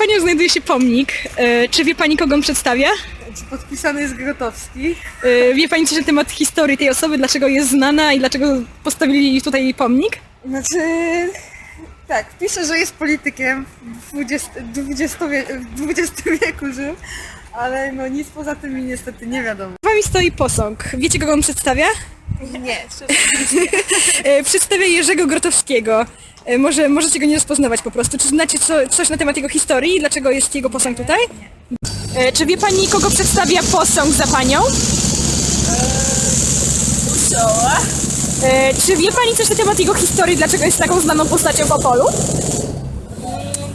Panią znajduje się pomnik. E, Czy wie pani, kogo on przedstawia? Podpisany jest Grotowski. E, Wie pani coś na temat historii tej osoby, dlaczego jest znana i dlaczego postawili tutaj jej pomnik? Znaczy, tak, pisze, że jest politykiem, w XX, XX, wie, w XX wieku żył, ale no nic poza tym mi niestety nie wiadomo. Wami stoi posąg. Wiecie, kogo on przedstawia? Nie, E, Przedstawia Jerzego Grotowskiego. E, Może, możecie go nie rozpoznawać po prostu. Czy znacie co, coś na temat jego historii i dlaczego jest jego posąg tutaj? E, Czy wie pani, kogo przedstawia posąg za panią? E, Czy wie pani coś na temat jego historii, dlaczego jest taką znaną postacią w Opolu?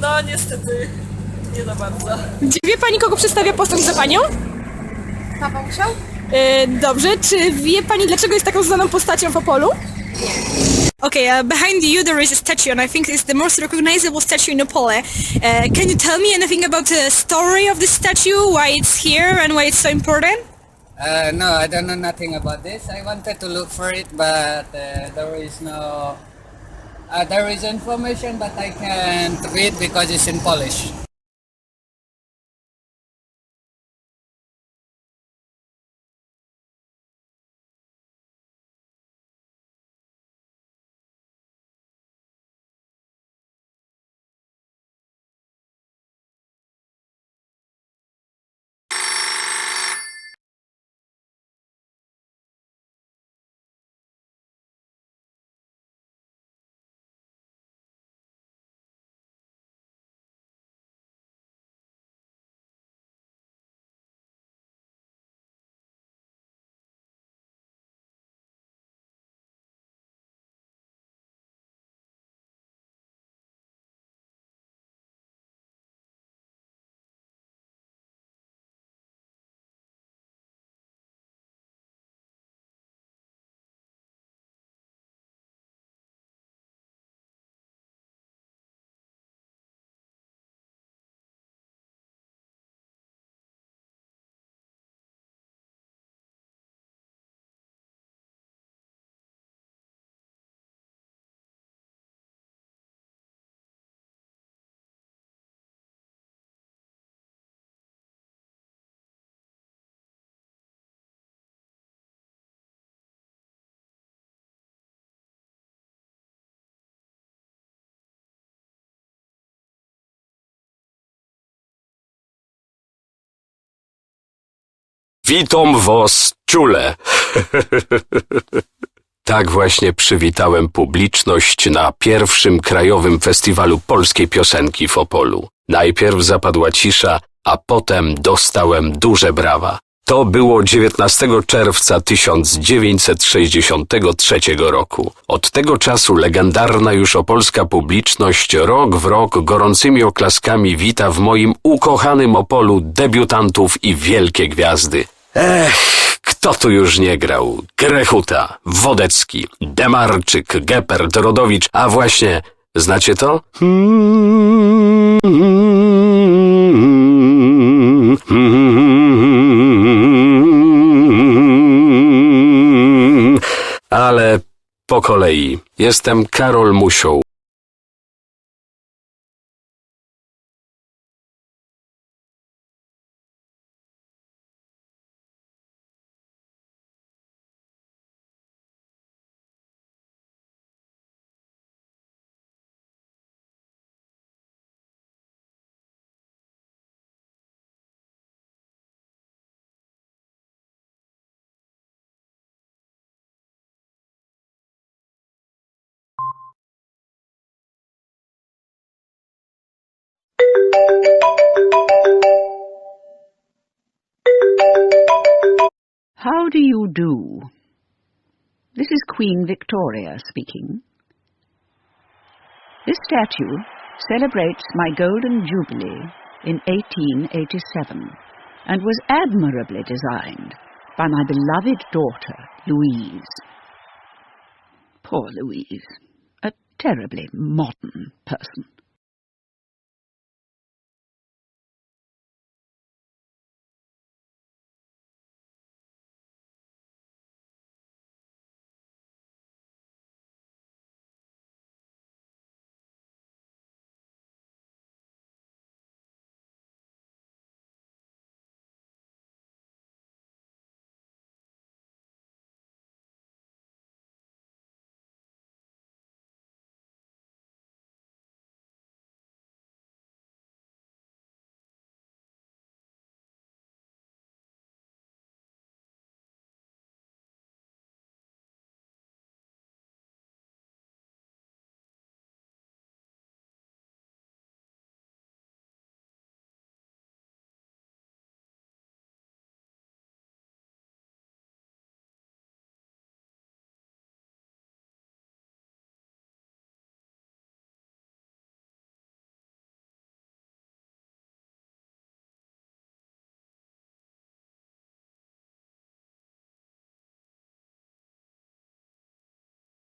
no niestety nie za bardzo. Czy wie pani, kogo przedstawia posąg za panią? Paweł musiał? E, dobrze. Czy wie pani, dlaczego jest taką znaną postacią w Opolu? Okay, uh, behind you there is a statue, and I think it's the most recognizable statue in Opole. Uh, can you tell me anything about the story of the statue, why it's here, and why it's so important? Uh, no, I don't know nothing about this. I wanted to look for it, but uh, there is no. Uh, there is information, but I can't read because it's in Polish. Witam was, czule. tak właśnie przywitałem publiczność na pierwszym krajowym festiwalu polskiej piosenki w Opolu. Najpierw zapadła cisza, a potem dostałem duże brawa. To było 19 czerwca 1963 roku. Od tego czasu legendarna już opolska publiczność rok w rok gorącymi oklaskami wita w moim ukochanym Opolu debiutantów i wielkie gwiazdy. Ech, kto tu już nie grał? Grechuta, Wodecki, Demarczyk, Gepard, Rodowicz, a właśnie, znacie to? Ale po kolei. Jestem Karol Musioł. How do you do? This is Queen Victoria speaking. This statue celebrates my golden jubilee in 1887 and was admirably designed by my beloved daughter, Louise. Poor Louise, a terribly modern person.